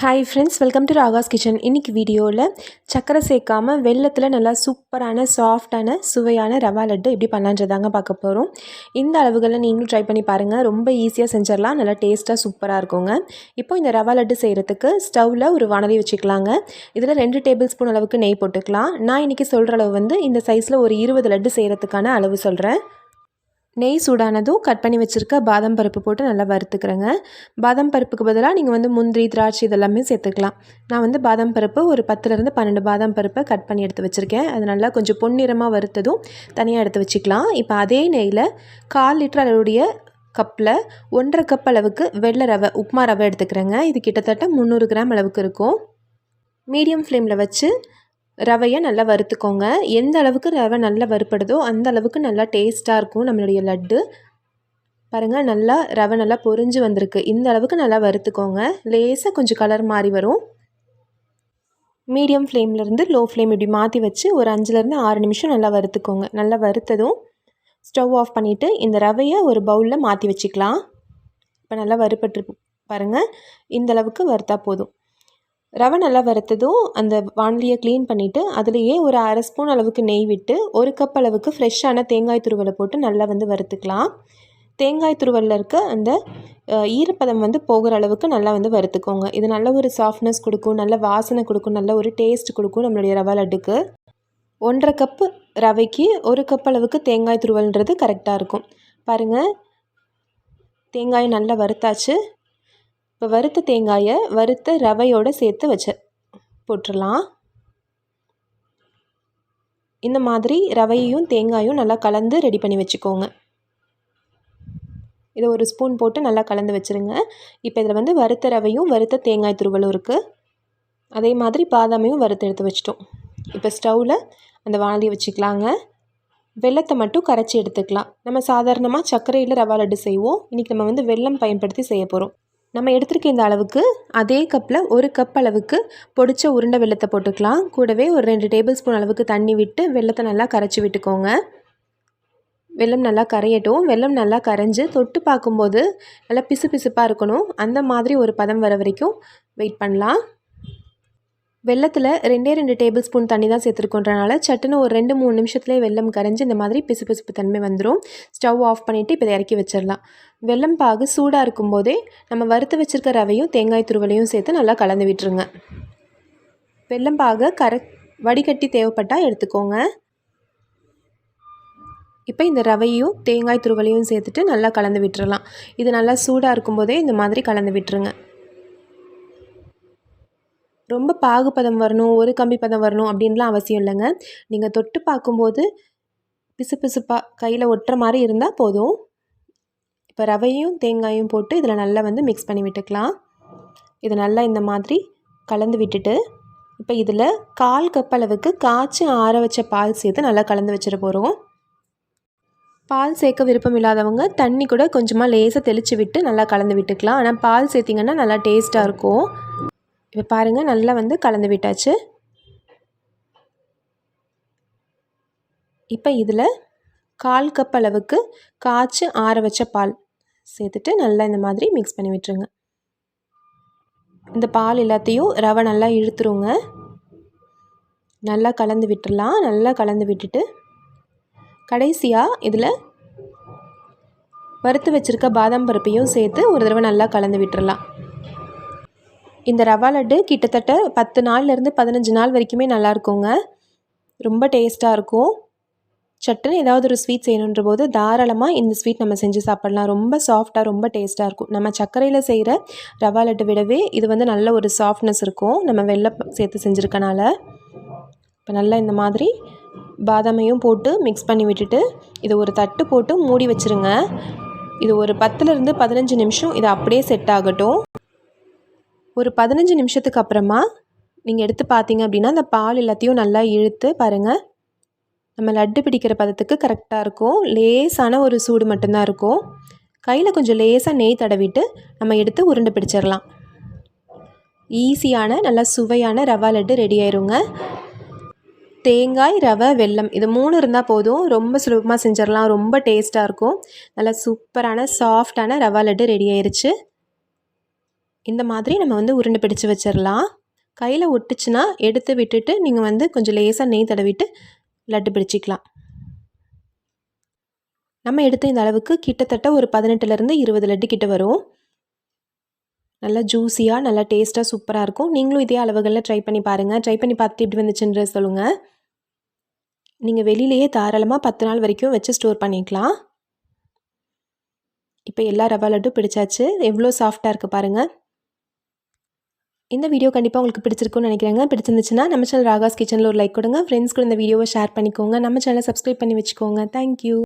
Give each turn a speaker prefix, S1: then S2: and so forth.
S1: Hi friends welcome to Raga's kitchen இன்றைக்கி வீடியோவில் சக்கரை சேர்க்காமல் வெள்ளத்தில் நல்லா சூப்பரான சாஃப்டான சுவையான ரவா லட்டு எப்படி பண்ணலான்றதாங்க பார்க்க போகிறோம் இந்த அளவுகளில் நீங்களும் ட்ரை பண்ணி பாருங்கள் ரொம்ப ஈஸியாக செஞ்சிடலாம். நல்லா டேஸ்ட்டாக சூப்பராக இருக்குங்க. இப்போ இந்த ரவா லட்டு செய்கிறதுக்கு ஸ்டவ்வில் ஒரு வானலி வச்சுக்கலாங்க. இதில் ரெண்டு டேபிள் ஸ்பூன் அளவுக்கு நெய் போட்டுக்கலாம். நான் இன்றைக்கி சொல்கிற அளவு வந்து இந்த சைஸில் ஒரு இருபது லட்டு செய்கிறதுக்கான அளவு சொல்கிறேன் நெய் சூடானதும் கட் பண்ணி வச்சுருக்க பாதாம் பருப்பு போட்டு நல்லா வறுத்துக்கிறேங்க. பாதாம் பருப்புக்கு பதிலாக நீங்கள் வந்து முந்திரி திராட்சை இதெல்லாமே சேர்த்துக்கலாம். நான் வந்து பாதாம் பருப்பு ஒரு பத்துலேருந்து பன்னெண்டு பாதாம் பருப்பை கட் பண்ணி எடுத்து வச்சுருக்கேன். அது நல்லா கொஞ்சம் பொன்னிறமாக வறுத்ததும் தனியாக எடுத்து வச்சுக்கலாம். இப்போ அதே நெய்யில் கால் லிட்டர் அளவுடைய கப்பில் ஒன்றரை கப் அளவுக்கு வெள்ளை ரவை உப்புமா ரவை எடுத்துக்கிறேங்க. இது கிட்டத்தட்ட முந்நூறு கிராம் அளவுக்கு இருக்கும். மீடியம் ஃப்ளேமில் வச்சு ரவையை நல்லா வறுத்துக்கோங்க. எந்த அளவுக்கு ரவை நல்லா வறுப்படுதோ அந்த அளவுக்கு நல்லா டேஸ்ட்டாக இருக்கும் நம்மளுடைய லட்டு. பாருங்கள் நல்லா ரவை நல்லா பொரிஞ்சு வந்திருக்கு. இந்த அளவுக்கு நல்லா வறுத்துக்கோங்க. லேசாக கொஞ்சம் கலர் மாறி வரும். மீடியம் ஃப்ளேம்லேருந்து லோ ஃப்ளேம் இப்படி மாற்றி வச்சு ஒரு அஞ்சுலேருந்து ஆறு நிமிஷம் நல்லா வறுத்துக்கோங்க. நல்லா வறுத்ததும் ஸ்டவ் ஆஃப் பண்ணிவிட்டு இந்த ரவையை ஒரு பவுலில் மாற்றி வச்சுக்கலாம். இப்போ நல்லா வறுப்பட்டு பாருங்கள் இந்த அளவுக்கு வறுத்தா போதும். ரவை நல்லா வறுத்ததும் அந்த வானலியை க்ளீன் பண்ணிவிட்டு அதுலேயே ஒரு அரை ஸ்பூன் அளவுக்கு நெய் விட்டு ஒரு கப் அளவுக்கு ஃப்ரெஷ்ஷான தேங்காய் துருவலை போட்டு நல்லா வந்து வறுத்துக்கலாம். தேங்காய் துருவலில் இருக்க அந்த ஈரப்பதம் வந்து போகிற அளவுக்கு நல்லா வந்து வறுத்துக்கோங்க. இது நல்ல ஒரு சாஃப்ட்னஸ் கொடுக்கும் நல்ல வாசனை கொடுக்கும் நல்ல ஒரு டேஸ்ட் கொடுக்கும் நம்மளுடைய ரவை லட்டுக்கு. ஒன்றரை கப்பு ரவைக்கு ஒரு கப் அளவுக்கு தேங்காய் துருவல்ன்றது கரெக்டாக இருக்கும். பாருங்கள் தேங்காய் நல்லா வறுத்தாச்சு. இப்போ வறுத்த தேங்காயை வறுத்த ரவையோடு சேர்த்து வச்சு போட்டுடலாம் இந்த மாதிரி ரவையையும் தேங்காயும் நல்லா கலந்து ரெடி பண்ணி வச்சுக்கோங்க. இதை ஒரு ஸ்பூன் போட்டு நல்லா கலந்து வச்சுருங்க. இப்போ இதில் வந்து வறுத்த ரவையும் வறுத்த தேங்காய் துருவலும் இருக்குது அதே மாதிரி பாதாமையும் வறுத்து எடுத்து வச்சிட்டோம். இப்போ ஸ்டவ்வில் அந்த வானலியை வச்சுக்கலாங்க. வெள்ளத்தை மட்டும் கரைச்சி எடுத்துக்கலாம். நம்ம சாதாரணமாக சர்க்கரையில் ரவா லட்டு செய்வோம். இன்றைக்கி நம்ம வந்து வெள்ளம் பயன்படுத்தி செய்ய போகிறோம் நம்ம எடுத்துருக்க இந்த அளவுக்கு அதே கப்பில் ஒரு கப் அளவுக்கு பொடிச்ச உருண்டை வெள்ளத்தை போட்டுக்கலாம். கூடவே ஒரு ரெண்டு டேபிள் ஸ்பூன் அளவுக்கு தண்ணி விட்டு வெள்ளத்தை நல்லா கரைச்சி விட்டுக்கோங்க. வெள்ளம் நல்லா கரையட்டும். வெள்ளம் நல்லா கரைஞ்சி தொட்டு பார்க்கும்போது நல்லா பிசு பிசுப்பாக இருக்கணும். அந்த மாதிரி ஒரு பதம் வர வரைக்கும் வெயிட் பண்ணலாம். வெள்ளத்தில் ரெண்டே ரெண்டு டேபிள் ஸ்பூன் தண்ணி தான் சேர்த்துருக்கோன்றனால சட்டுன்னு ஒரு ரெண்டு மூணு நிமிஷத்துலேயே வெள்ளம் கரைஞ்சி இந்த மாதிரி பிசு பிசுப்பு தன்மை வந்துடும் ஸ்டவ் ஆஃப் பண்ணிவிட்டு இப்போ இறக்கி வச்சிடலாம். வெள்ளம் பாகு சூடாக இருக்கும்போதே நம்ம வறுத்து வச்சுருக்க ரவையும் தேங்காய் துருவலையும் சேர்த்து நல்லா கலந்து விட்டுருங்க. வெள்ளம் பாகை கர வடிகட்டி தேவைப்பட்டால் எடுத்துக்கோங்க. இப்போ இந்த ரவையும் தேங்காய் துருவலையும் சேர்த்துட்டு நல்லா கலந்து விட்டுறலாம். இது நல்லா சூடாக இருக்கும்போதே இந்த மாதிரி கலந்து விட்டுருங்க. ரொம்ப பாகுபதம் வரணும் ஒரு கம்பி பதம் வரணும் அப்படின்லாம் அவசியம் இல்லைங்க. நீங்கள் தொட்டு பார்க்கும்போது பிசு பிசுப்பாக கையில் ஒட்டுற மாதிரி இருந்தால் போதும். இப்போ ரவையும் தேங்காயும் போட்டு இதில் நல்லா வந்து மிக்ஸ் பண்ணி விட்டுக்கலாம். இது நல்லா இந்த மாதிரி கலந்து விட்டுட்டு இப்போ இதில் கால் கப் அளவுக்கு காய்ச்சி ஆற வச்ச பால் சேர்த்து நல்லா கலந்து வச்சிட போகிறோம் பால் சேர்க்க விருப்பம் இல்லாதவங்க தண்ணி கூட கொஞ்சமாக லேசாக தெளித்து விட்டு நல்லா கலந்து விட்டுக்கலாம். ஆனால் பால் சேர்த்திங்கன்னா நல்லா டேஸ்ட்டாக இருக்கும். இப்போ பாருங்கள் நல்லா வந்து கலந்து விட்டாச்சு. இப்போ இதில் கால் கப் அளவுக்கு காய்ச்சி ஆற வச்ச பால் சேர்த்துட்டு நல்லா இந்த மாதிரி மிக்ஸ் பண்ணி விட்டுருங்க. இந்த பால் எல்லாத்தையும் ரவை நல்லா இழுத்துருங்க. நல்லா கலந்து விட்டுடலாம். நல்லா கலந்து விட்டுட்டு கடைசியாக இதில் வறுத்து வச்சுருக்க பாதாம் பருப்பையும் சேர்த்து ஒரு தடவை நல்லா கலந்து விட்டுடலாம் இந்த ரவா லட்டு கிட்டத்தட்ட பத்து நாள்லேருந்து பதினஞ்சு நாள் வரைக்குமே நல்லா இருக்குங்க. ரொம்ப டேஸ்ட்டாக இருக்கும். சட்டுன்னு ஏதாவது ஒரு ஸ்வீட் செய்யணுன்ற போது தாராளமாக இந்த ஸ்வீட் நம்ம செஞ்சு சாப்பிட்லாம். ரொம்ப சாஃப்டாக ரொம்ப டேஸ்ட்டாக இருக்கும். நம்ம சர்க்கரையில் செய்கிற ரவா லட்டு விடவே இது வந்து நல்ல ஒரு சாஃப்ட்னஸ் இருக்கும். நம்ம வெள்ளை சேர்த்து செஞ்சுருக்கனால. இப்போ நல்லா இந்த மாதிரி பாதாமையும் போட்டு மிக்ஸ் பண்ணி விட்டுட்டு இதை ஒரு தட்டு போட்டு மூடி வச்சுருங்க. இது ஒரு பத்துலேருந்து பதினஞ்சு நிமிஷம் இது அப்படியே செட் ஆகட்டும். ஒரு பதினஞ்சு நிமிஷத்துக்கு அப்புறமா நீங்கள் எடுத்து பார்த்தீங்க அப்படின்னா அந்த பால் எல்லாத்தையும் நல்லா இழுத்து பாருங்கள் நம்ம லட்டு பிடிக்கிற பதத்துக்கு கரெக்டாக இருக்கும். லேசான ஒரு சூடு மட்டும்தான் இருக்கும். கையில் கொஞ்சம் லேசாக நெய் தடவிட்டு நம்ம எடுத்து உருண்டை பிடிச்சிடலாம். ஈஸியான நல்லா சுவையான ரவா லட்டு ரெடி ஆயிருங்க. தேங்காய் ரவை வெல்லம் இது மூணு இருந்தால் போதும். ரொம்ப சுலபமாக செஞ்சிடலாம். ரொம்ப டேஸ்ட்டாக இருக்கும். நல்லா சூப்பரான சாஃப்டான ரவா லட்டு ரெடி ஆயிருச்சு. இந்த மாதிரி நம்ம வந்து உருண்டை பிடிச்சு வச்சிடலாம் கையில் ஒட்டுச்சுன்னா எடுத்து விட்டுட்டு நீங்கள் வந்து கொஞ்சம் லேசாக நெய் தடவிட்டு லட்டு பிடிச்சிக்கலாம். நம்ம எடுத்த இந்த அளவுக்கு கிட்டத்தட்ட ஒரு பதினெட்டுலேருந்து இருபது லட்டு கிட்ட வரும். நல்லா ஜூஸியாக நல்லா டேஸ்ட்டாக சூப்பராக இருக்கும். நீங்களும் இதே அளவுகளில் ட்ரை பண்ணி பாருங்கள் ட்ரை பண்ணி பார்த்துட்டு இப்படி வந்துச்சுன்ற சொல்லுங்கள் நீங்கள் வெளியிலேயே தாராளமாக பத்து நாள் வரைக்கும் வச்சு ஸ்டோர் பண்ணிக்கலாம். இப்போ எல்லா ரவா லட்டும் பிடிச்சாச்சு. எவ்வளோ சாஃப்டாக இருக்குது பாருங்கள் இந்த வீடியோ கண்டிப்பாக உங்களுக்கு பிடிச்சிருக்கும்னு நினைக்கிறேங்க. பிடிச்சிருந்துச்சுன்னா நம்ம சேனல் ராகாஸ் கிச்சனில் ஒரு லைக் கொடுங்க. ஃப்ரெண்ட்ஸ் கூட இந்த வீடியோவை ஷேர் பண்ணிக்கோங்க. நம்ம சேனலை சப்ஸ்கிரைப் பண்ணி வச்சுக்கோங்க. தேங்க்யூ